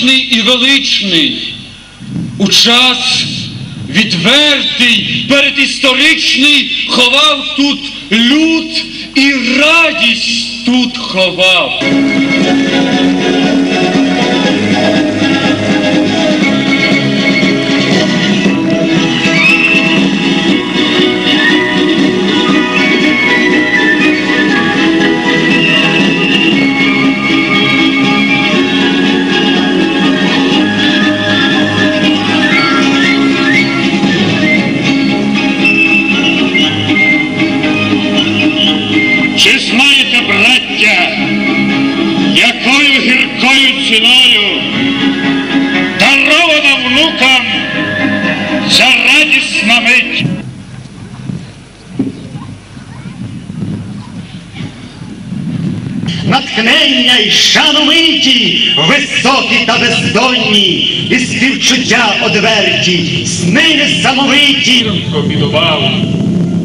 тривожний і величний, у час відвертий, передісторичний ховав тут люд і радість тут ховав. Співчуття одверті, сни несамовиті. Обідував.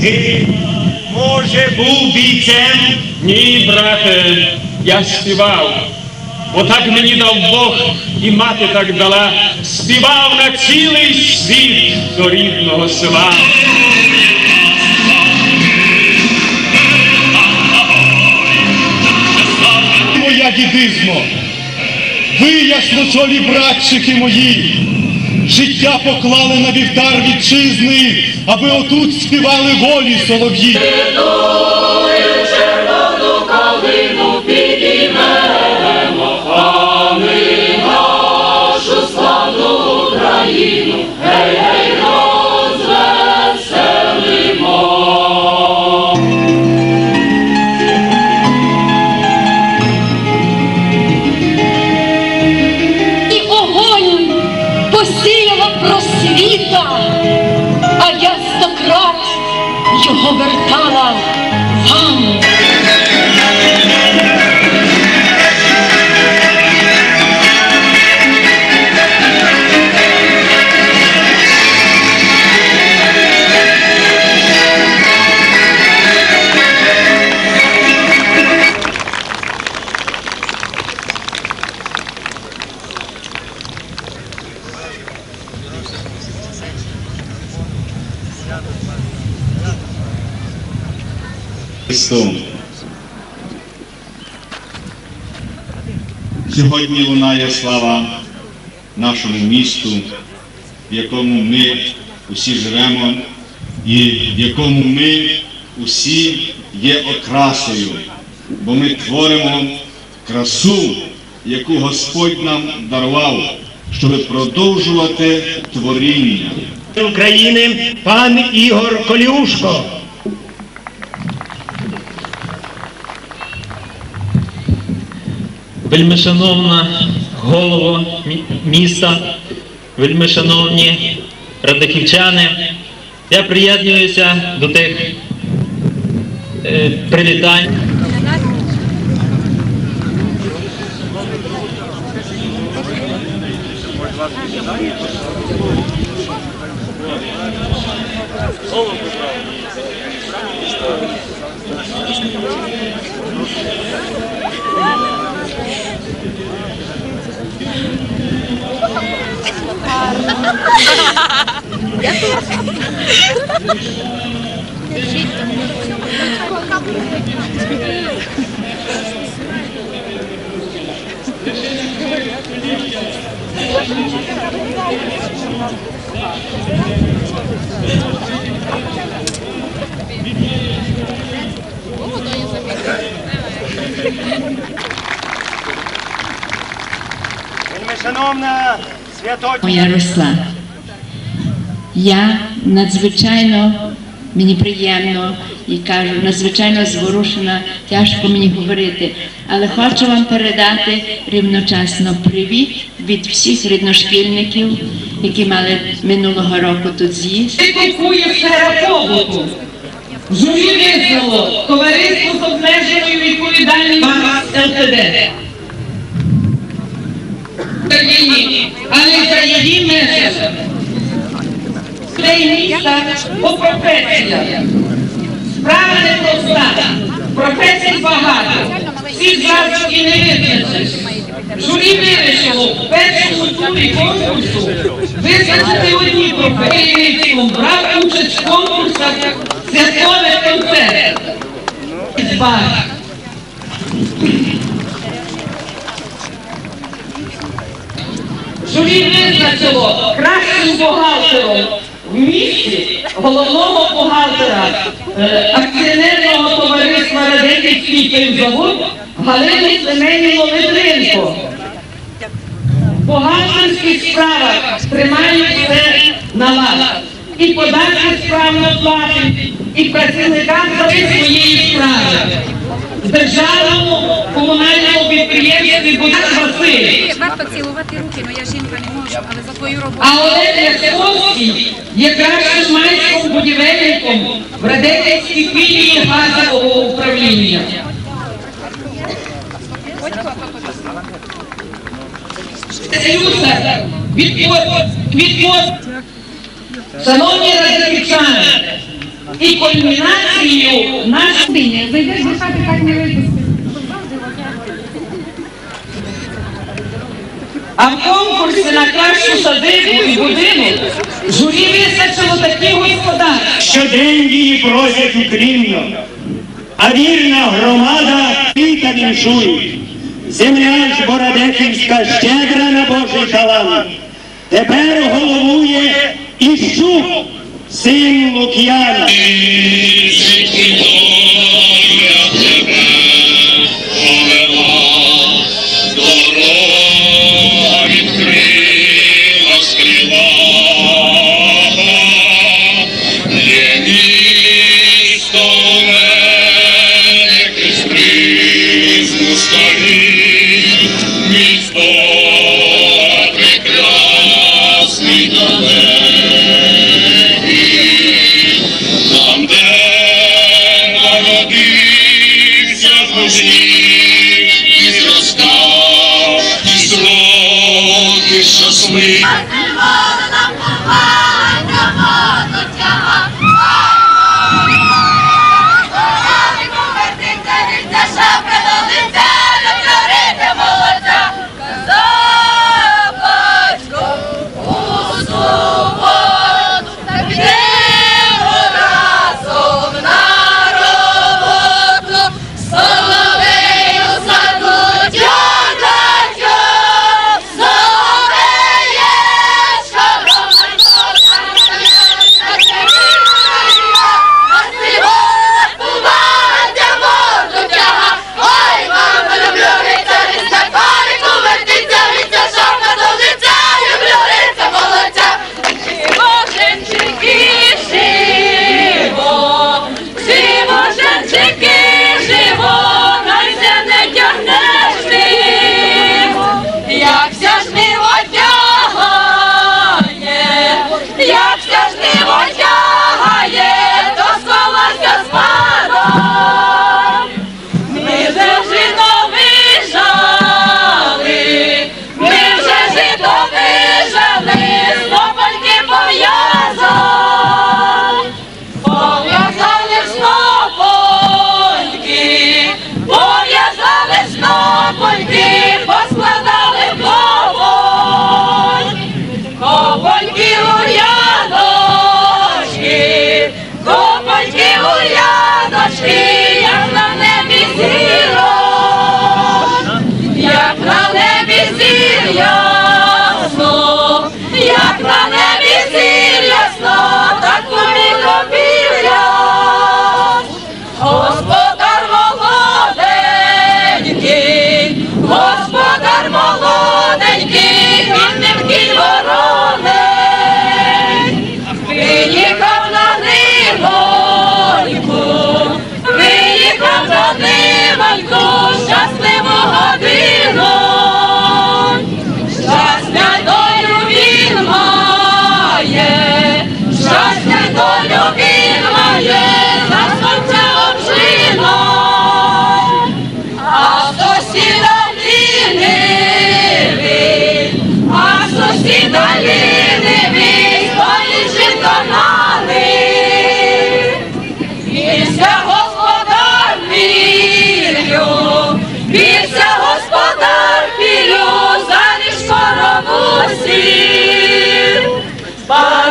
Ти, може, був бійцем? Ні, брате, я співав. Отак мені дав Бог і мати так дала, співав на цілий світ до рідного села. моя дідизмо, ви, ясночолі братчики мої, життя поклали на вівтар вітчизни, аби отут співали волі солов'ї. Христом. Сьогодні лунає слава нашому місту, в якому ми усі живемо, і в якому ми усі є окрасою, бо ми творимо красу, яку Господь нам дарував, щоб продовжувати творіння. України пан Ігор Коліушко. Вельмишановна голово мі- міста, вельмишановні радихівчани, я приєднуюся до тих е, привітань. Шановна святочна. Моя росла. Я надзвичайно мені приємно і кажу, надзвичайно зворушена, тяжко мені говорити. Але хочу вам передати рівночасно привіт від всіх рідношкільників, які мали минулого року тут з'їзд. Критикує сфера побуту. Журі визнало товариство з обмеженою відповідальністю ЛТД. Україні, але й за її межами. Цей міста по професіях. Справа непроста. Професій багато. Всі зразу і не визначиш. Журі вирішило в першому турі конкурсу визначити одні професії. Брав участь в конкурсах святкових концертів. Бар. Журі визначило кращим бухгалтером в місті головного бухгалтера е, акціонерного товариства Радехівський пивзавод Галину Семенівну Литвинко. В бухгалтерських справах тримають все на лад. І податки справно платять, і працівникам завжди своєї справи. Державному комунальному підприємстві буде Василь. Варто цілувати руки, але я жінка не можу, але за твою роботу. А Олег Лясковський є кращим майстром будівельником в Радехівській філії газового управління. Слюсар, відпот, відпот. Шановні радиківчани, і кульмінацією нашої Зайдеш до хати, так не випустиш. А в конкурсі на кращу садибу і будинок журі визначило такі господарства. Щодень її просять укрінно, а вірна громада віта віншують. Земля ж Бородецівська щедра на Божий талант. Тепер головує Іщук, Sin Lukiana. Бійся, господар, пілю, бійся, господар, пілю, заліж коровусі. Барана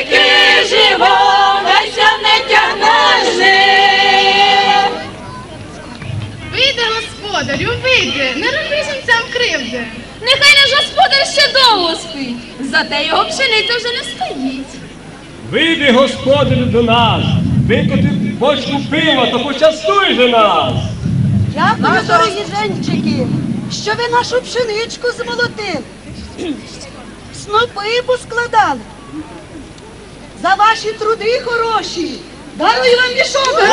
жемчики, живо, веся не тягнеш. Вийде, господарю, вийде, не роби жінцям кривди. Нехай наш господар ще довго спить, зате його пшениця вже не стоїть. Вийди, господарю, до нас, викоти бочку пива, то почастуй же нас. Дякую, дорогі женчики, що ви нашу пшеничку змолотили. Снопи поскладали. За ваші труди хороші. Дарую вам мішок грошей.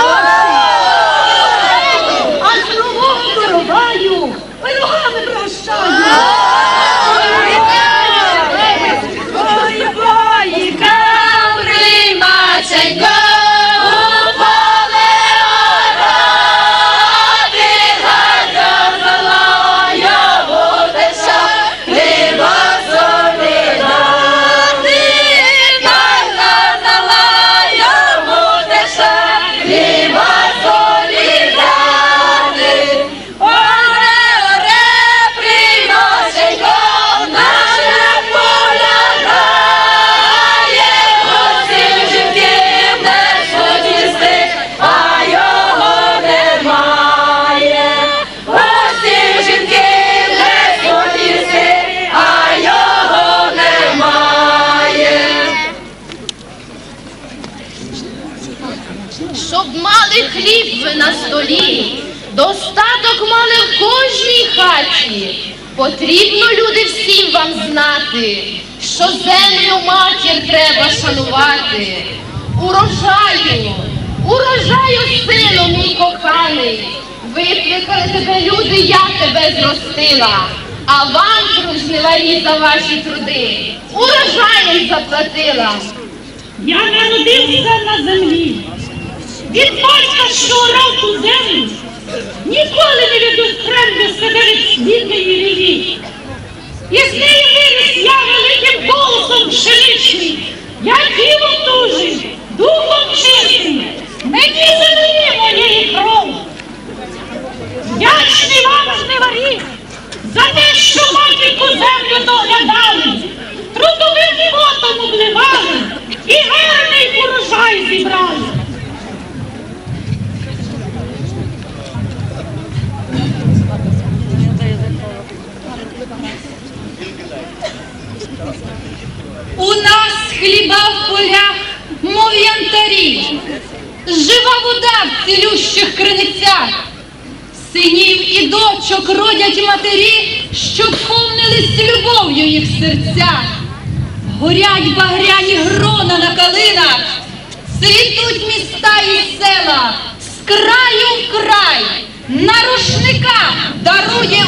А з нового короваю пирогами прощаю. Потрібно, люди, всім вам знати, що землю матір треба шанувати. Урожаю, урожаю, сину мій коханий, викликали тебе люди, я тебе зростила, а вам, дружневарі, за ваші труди, урожаєм заплатила. Я народився на землі. Від батька, що орав землю, ніколи не відострем себе від світної рілі. І з нею виріс я великим голосом пшеничний. Я тілом дужий, духом чистий. Мені землі моєї кров. Вдячний вам, жниварі, за те, що матінку землю доглядали, трудовим потом обливали і гарний урожай зібрали. Хліба в полях, мов янтарі, жива вода в цілющих криницях, синів і дочок родять матері, щоб повнились любов'ю їх серця. Горять багряні грона на калинах, цвітуть міста і села, з краю в край, на рушниках дарує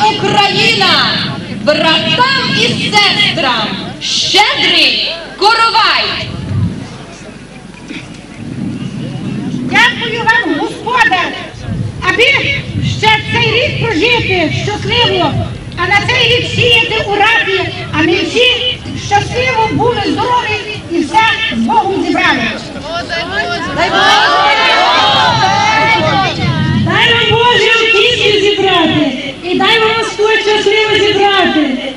братам і сестрам, щедрий коровай. Дякую вам, господар, аби ще цей рік прожити щасливо, а на цей рік сіяти у раді, а ми всі щасливо були здорові і все з Богом зібрали. Дай Дай Боже кісті зібрати, і дай вам Господь щасливо зібрати,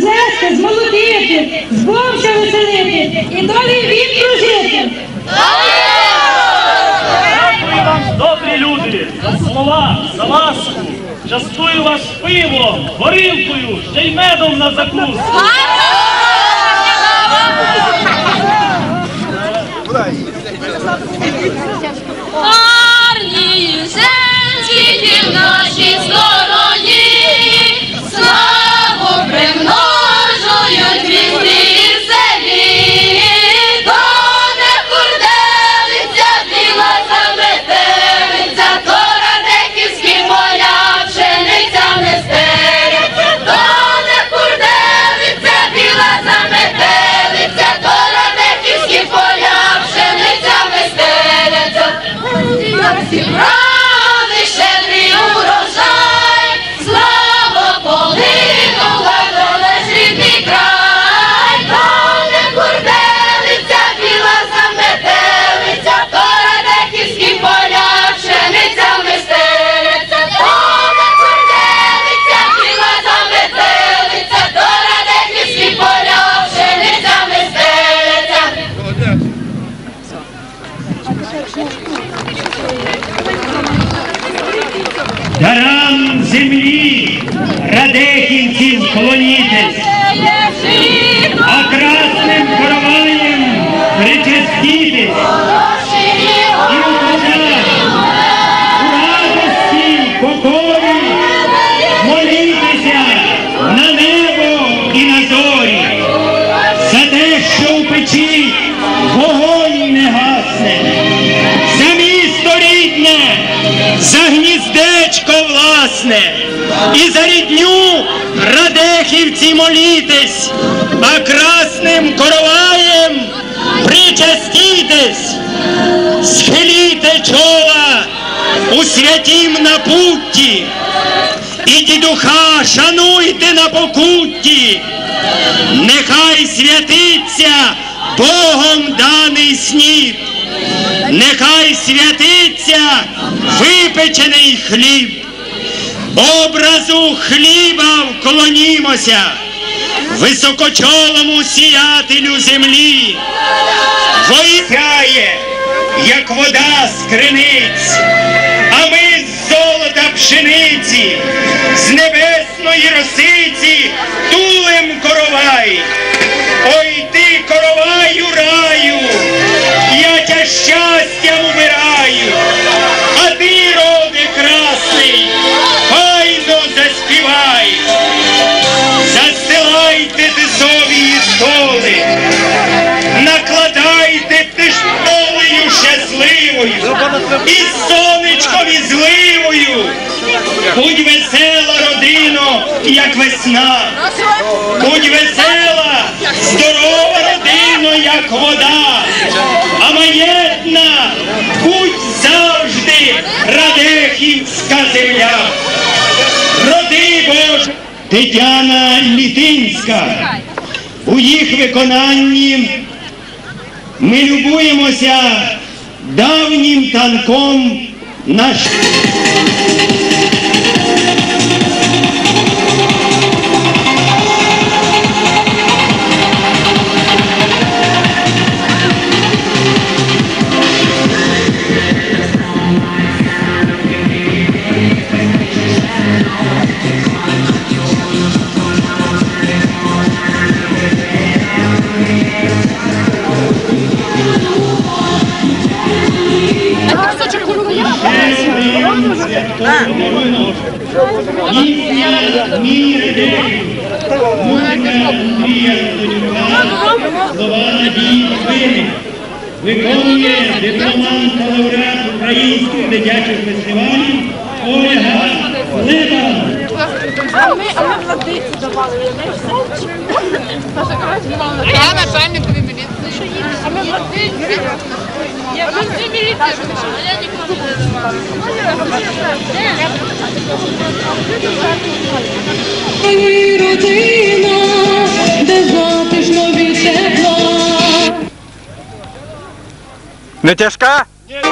звести, змолотити, з ще веселити, і долі вік прожити. Дякую вам, добрі люди, за слова, за ласку. Частую вас пивом, горілкою, ще й медом на закуску. Гарні женщині в нашій Зібрали радехівців а красним короваєм причастітесь. І у трудах, у радості, покорі. Молітеся на небо і на зорі. За те, що у печі вогонь не гасне, за місто рідне, за гніздечко власне, і за рідню радехівці молітесь, а красним короваєм причастітесь, схиліте чола у святім напутті, і дідуха шануйте на покутті, нехай святиться Богом даний снід, нехай святиться випечений хліб, образу хліба вклонімося, високочолому сіятелю землі, воїхає, як вода з криниць, а ми з золота пшениці, з небесної росиці тулем коровай. Ой ти, короваю раю, я тя щастям убираю, щасливою, і сонечком і зливою, будь весела, родино, як весна, будь весела, здорова родино, як вода, а маєтна, будь завжди радехівська земля. Роди Боже! Тетяна Літинська. У їх виконанні ми любуємося давнім танком наш. Я везде милиция а я не тяжка? Ні.